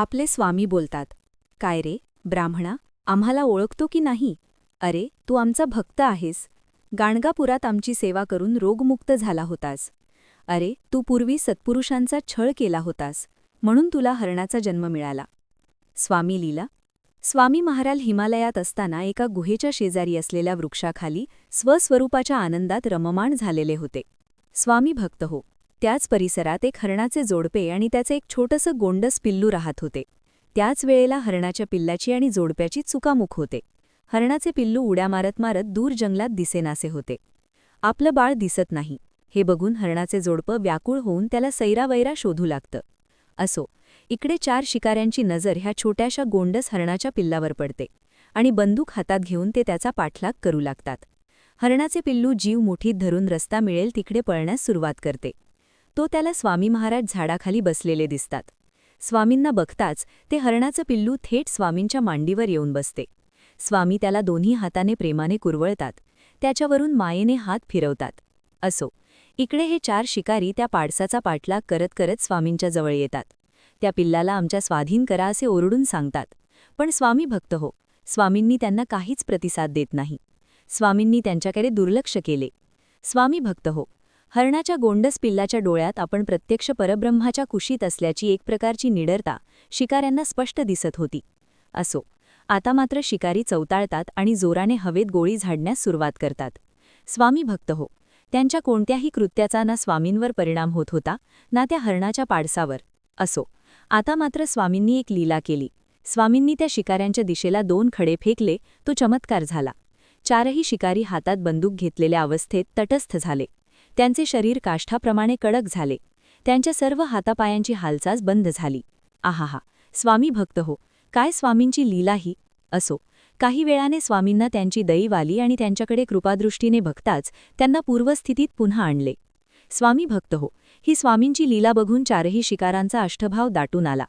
आपले स्वामी बोलतात काय रे ब्राह्मणा आम्हाला ओळखतो की नाही? अरे तू आमचा भक्त आहेस. गाणगापुरात आमची सेवा करून रोगमुक्त झाला होतास. अरे तू पूर्वी सत्पुरुषांचा छळ केला होतास म्हणून तुला हरणाचा जन्म मिळाला. स्वामी लीला स्वामी महाराज हिमालयात असताना एका गुहेच्या शेजारी असलेल्या वृक्षाखाली स्वस्वरूपाच्या आनंदात रममाण झालेले होते. स्वामी भक्त हो त्याच परिसरात एक हरणाचे जोडपे आणि त्याचे एक छोटंसं गोंडस पिल्लू राहत होते. त्याच वेळेला हरणाच्या पिल्लाची आणि जोडप्याची चुकामुख होते. हरणाचे पिल्लू उड्या मारत मारत दूर जंगलात दिसेनासे होते. आपलं बाळ दिसत नाही. हे बघून हरणाचे जोडपं व्याकुळ होऊन त्याला सैरावैरा शोधू लागतं. असो इकडे चार शिकाऱ्यांची नजर ह्या छोट्याशा गोंडस हरणाच्या पिल्लावर पडते आणि बंदूक हातात घेऊन ते त्याचा पाठलाग करू लागतात. हरणाचे पिल्लू जीव मुठीत धरून रस्ता मिळेल तिकडे पळण्यास सुरुवात करते. तो त्याला स्वामी महाराज झाडाखाली बसलेले दिसतात. स्वामींना बघताच ते हरणाचं पिल्लू थेट स्वामींच्या मांडीवर येऊन बसते. स्वामी त्याला दोन्ही हाताने प्रेमाने कुरवळतात. त्याच्यावरून मायेने हात फिरवतात. असो इकडे हे चार शिकारी त्या पाडसाचा पाठलाग करत करत स्वामींच्या जवळ येतात. त्या पिल्लाला आमच्या स्वाधीन करा असे ओरडून सांगतात. पण स्वामी भक्त हो. स्वामींनी त्यांना काहीच प्रतिसाद देत नाही. स्वामींनी त्यांच्याकडे दुर्लक्ष केले. स्वामी भक्त हो. हरणाच्या गोंडस पिल्लाच्या डोळ्यात आपण प्रत्यक्ष परब्रह्माच्या कुशीत असल्याची एक प्रकारची निडरता शिकाऱ्यांना स्पष्ट दिसत होती. असो आता मात्र शिकारी चौताळतात आणि जोराने हवेत गोळी झाडण्यास सुरुवात करतात. स्वामी भक्त हो त्यांच्या कोणत्याही कृत्याचा ना स्वामींवर परिणाम होत होता ना त्या हरणाच्या पाडसावर. असो आता मात्र स्वामींनी एक लीला केली. स्वामींनी त्या शिकाऱ्यांच्या दिशेला दोन खडे फेकले तो चमत्कार झाला. चारही शिकारी हातात बंदूक घेतलेल्या अवस्थेत तटस्थ झाले. त्यांचे शरीर काष्ठाप्रमाणे कडक झाले. त्यांच्या सर्व हातापायांची हालचाल बंद झाली. आहाहा स्वामी भक्त हो काय स्वामींची लीलाही? असो काही वेळाने स्वामींना त्यांची दैव आणि त्यांच्याकडे कृपादृष्टीने बघताच त्यांना पूर्वस्थितीत पुन्हा आणले. स्वामी भक्त हो ही स्वामींची लीला बघून चारही शिकारांचा अष्टभाव दाटून आला.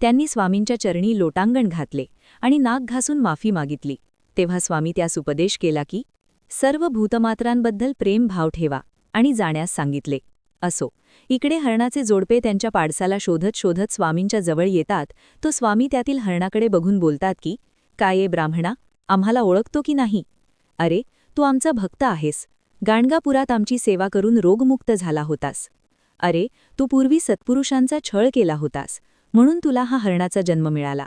त्यांनी स्वामींच्या चरणी लोटांगण घातले आणि नाक घासून माफी मागितली. तेव्हा स्वामी त्यास उपदेश केला की सर्व भूतमात्रांबद्दल प्रेम भाव ठेवा. आणि जाण्यास सांगितले. असो. इकडे हरणाचे जोडपे त्यांच्या पाडसाला शोधत शोधत स्वामींच्या जवळ येतात. तो स्वामी त्यातील हरणाकडे बघून बोलतात की काय ये ब्राह्मणा? आम्हाला ओळखतो की नाही? अरे तू आमचा भक्त आहेस. गाणगापुरात आमची सेवा करून रोगमुक्त झाला होतास. अरे तू पूर्वी सत्पुरुषांचा छळ केला होतास. म्हणून तुला हा हरणाचा जन्म मिळाला.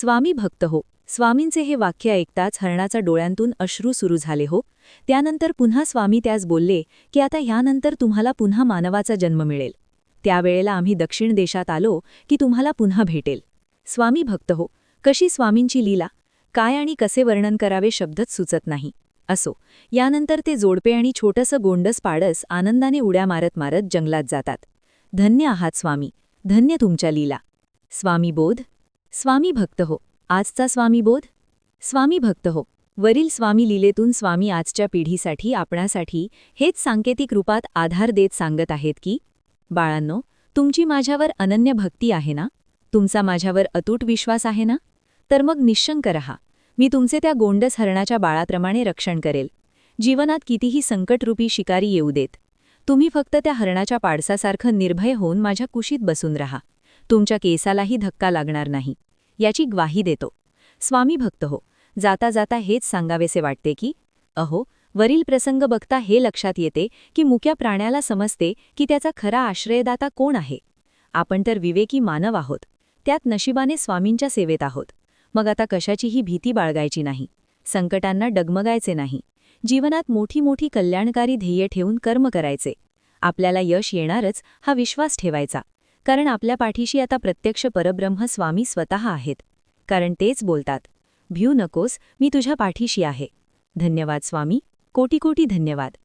स्वामी भक्त हो. स्वामींचे हे वाक्य ऐकताच हरणाचा डोळ्यांतून अश्रू सुरू झाले हो. त्यानंतर पुन्हा स्वामी त्यास बोलले की आता ह्यानंतर तुम्हाला पुन्हा मानवाचा जन्म मिळेल. त्यावेळेला आम्ही दक्षिण देशात आलो की तुम्हाला पुन्हा भेटेल. स्वामी भक्त हो. कशी स्वामींची लीला? काय आणि कसे वर्णन करावे शब्दच सुचत नाही. असो. यानंतर ते जोडपे आणि छोटंसं गोंडस पाडस आनंदाने उड्या मारत मारत जंगलात जातात. धन्य आहात स्वामी. धन्य तुमच्या लीला. स्वामी बोध स्वामी भक्त हो. आजचा स्वामी बोध? स्वामी भक्त हो. वरील स्वामी लीलेतून स्वामी आजच्या पिढीसाठी आपणासाठी हेच सांकेतिक रूपात आधार देत सांगत आहेत की बाळांनो तुमची माझ्यावर अनन्य भक्ती आहे ना? तुमचा माझ्यावर अतूट विश्वास आहे ना? तर मग निशंक रहा. मी तुमचे त्या गोंडस हरणाच्या बाळाप्रमाणे रक्षण करेल. जीवनात कितीही संकटरूपी शिकारी येऊ देत तुम्ही फक्त त्या हरणाच्या पाडसासारखं निर्भय होऊन माझ्या कुशीत बसून रहा. तुमच्या केसालाही धक्का लागणार नाही. याची ग्वाही देतो. स्वामी भक्त हो जाता जाता हेच सांगावेसे वाटते की अहो वरील प्रसंग बघता हे लक्षात येते की मुक्या प्राण्याला समजते की त्याचा खरा आश्रयदाता कोण आहे. आपण तर विवेकी मानव आहोत. त्यात नशिबाने स्वामींच्या सेवेत आहोत. मग आता कशाचीही भीती बाळगायची नाही. संकटांना डगमगायचे नाही. जीवनात मोठी मोठी कल्याणकारी ध्येय ठेवून कर्म करायचे. आपल्याला यश येणारच हा विश्वास ठेवायचा. कारण आपल्या पाठीशी आता प्रत्यक्ष परब्रह्म स्वामी स्वतः आहेत. कारण तेच बोलतात भिऊ नकोस मी तुझ्या पाठीशी आहे. धन्यवाद स्वामी. कोटी कोटी धन्यवाद.